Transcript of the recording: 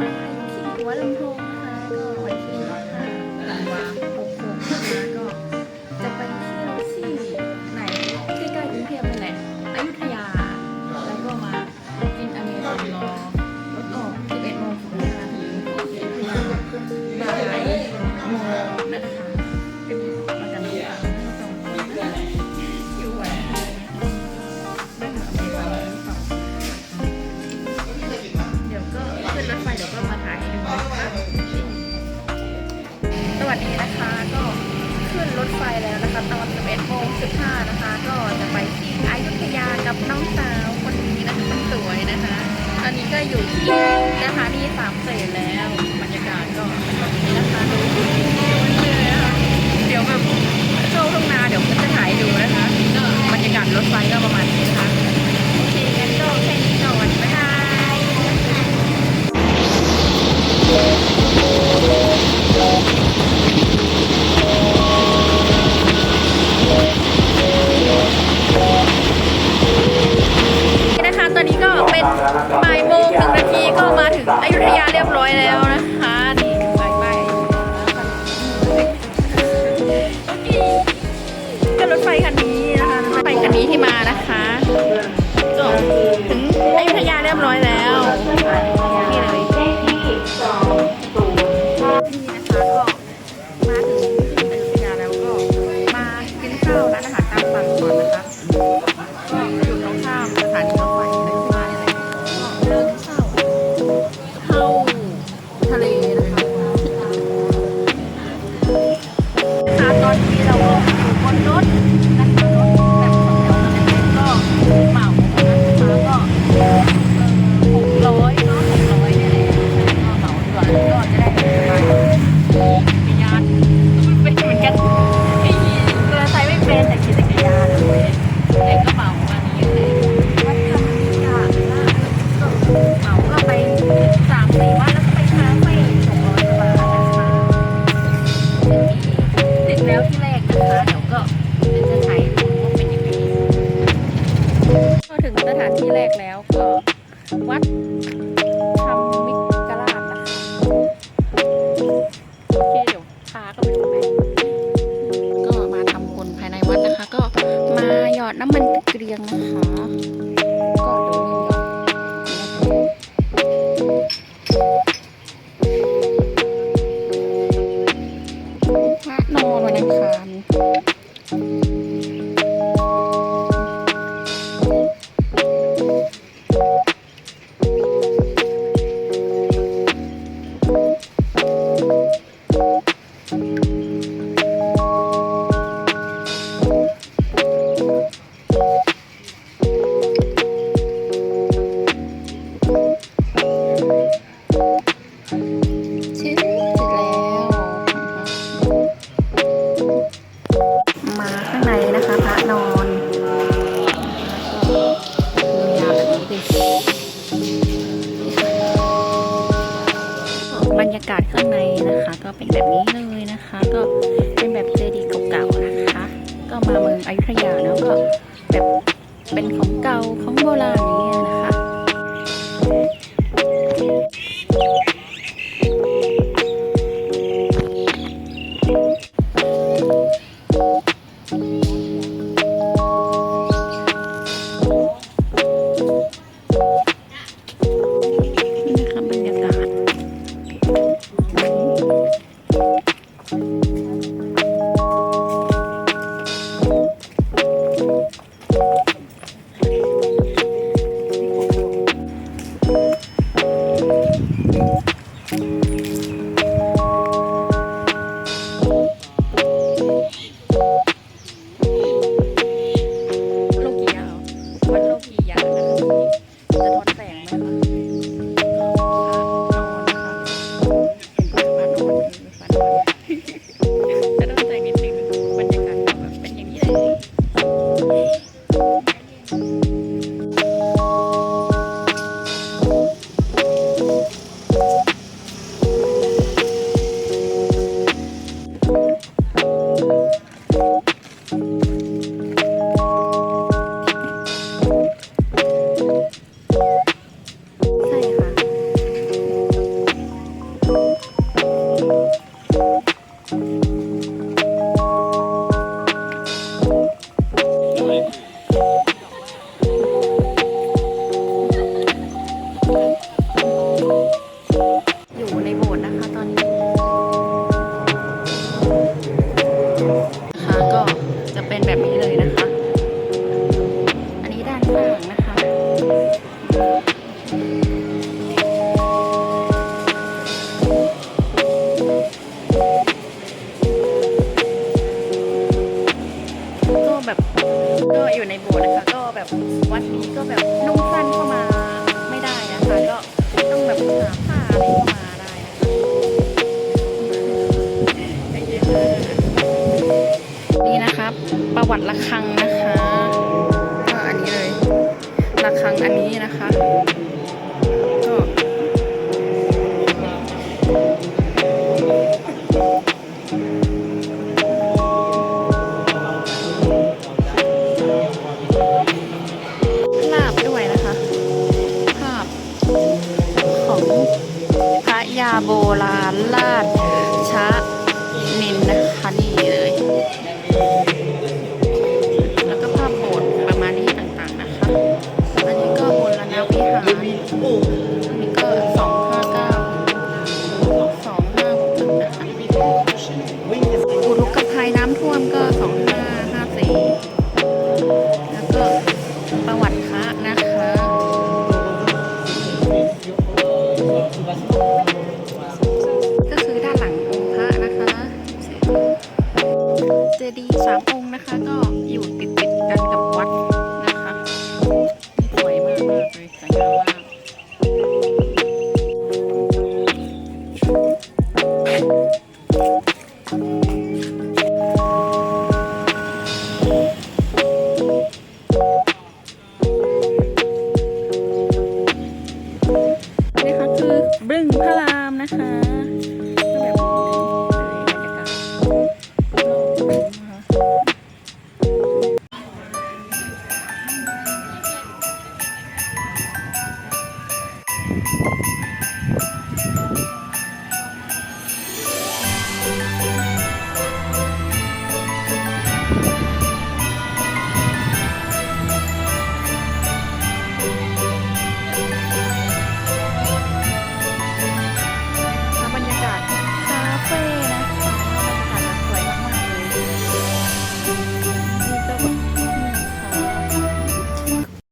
ม วัสดีนะคะก็ขึ้นรถไฟแล้วนะคะตอน11โมง15นะคะ ก็จะไปที่อยุธยากับน้องสาวคนนี้นะคะคนสวยนะคะ ตอนนี้ก็อยู่ที่สถานีสามเสนแล้วบรรยากาศก็เป็นแบบนี้นะคะดูเลยนะคะเดี๋ยวแบบเข้าทุ่งนาเดี๋ยวจะถ่ายดูนะคะบรรยากาศรถไฟก็ประมาณ เป็นบ่ายโมงหนึ่งนาทีก็มาถึงอยุธยาเรียบร้อยแล้วนะคะนี่บ่ายบ่ายก็รถไฟคันนี้นะคะรถไฟคันนี้ที่มานะคะจบถึงอยุธยาเรียบร้อยแล้ว ของวัดธรรมิกราชนะคะโอเคเดี๋ยวพาก็ไปดูแม่ก็มาทำบุญภายในวัดนะคะ ก็มาหยอดน้ำมันเกลียงนะคะ บรรยากาศข้างในนะคะ ก็เป็นแบบนี้เลยนะคะ ก็เป็นแบบเจดีย์เก่าๆนะคะ ก็มาเมืองอยุธยาแล้วก็แบบเป็นของเก่าของโบราณอย่างเงี้ย รั้งอันนี้นะคะก็ลาบด้วยนะคะ ภาพของพระยาโบราณลาด あっ。